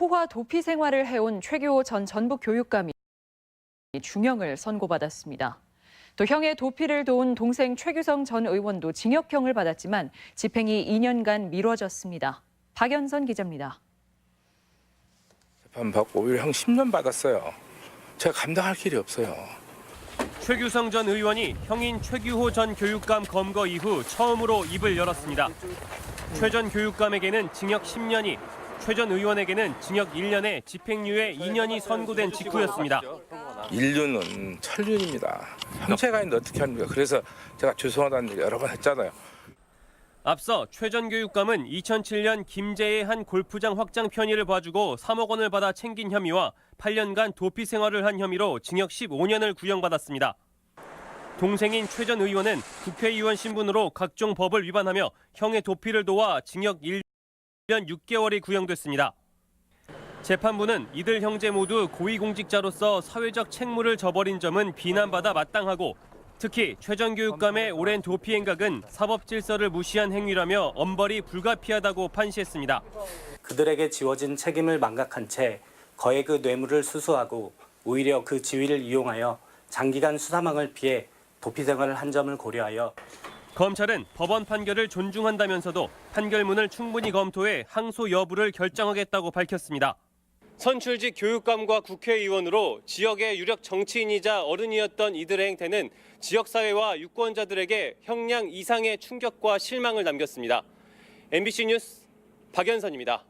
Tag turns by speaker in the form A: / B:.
A: 포화 도피 생활을 해온 최규호 전 전북 교육감이 중형을 선고받았습니다. 또 형의 도피를 도운 동생 최규성 전 의원도 징역형을 받았지만 집행이 2년간 미뤄졌습니다. 박연선 기자입니다.
B: 재판 받고 오히려 형 10년 받았어요. 제가 감당할 길이 없어요.
C: 최규성 전 의원이 형인 최규호 전 교육감 검거 이후 처음으로 입을 열었습니다. 최 전 교육감에게는 징역 10년이, 최 전 의원에게는 징역 1년에 집행유예 2년이 선고된 직후였습니다.
B: 인류는 천륜입니다. 형체가 있는데 어떻게 합니까? 그래서 제가 죄송하다는 얘기 여러 번 했잖아요.
C: 앞서 최 전 교육감은 2007년 김제의 한 골프장 확장 편의를 봐주고 3억 원을 받아 챙긴 혐의와 8년간 도피 생활을 한 혐의로 징역 15년을 구형받았습니다. 동생인 최 전 의원은 국회의원 신분으로 각종 법을 위반하며 형의 도피를 도와 징역 1 년 6개월이 구형됐습니다. 재판부는 이들 형제 모두 고위공직자로서 사회적 책무를 저버린 점은 비난받아 마땅하고 특히 최전 교육감의 오랜 도피 행각은 사법 질서를 무시한 행위라며 엄벌이 불가피하다고 판시했습니다.
D: 그들에게 지워진 책임을 망각한 채 거액의 뇌물을 수수하고 오히려 그 지위를 이용하여 장기간 수사망을 피해 도피 생활을 한 점을 고려하여
C: 검찰은 법원 판결을 존중한다면서도 판결문을 충분히 검토해 항소 여부를 결정하겠다고 밝혔습니다. 선출직 교육감과 국회의원으로 지역의 유력 정치인이자 어른이었던 이들의 행태는 지역사회와 유권자들에게 형량 이상의 충격과 실망을 남겼습니다. MBC 뉴스 박연선입니다.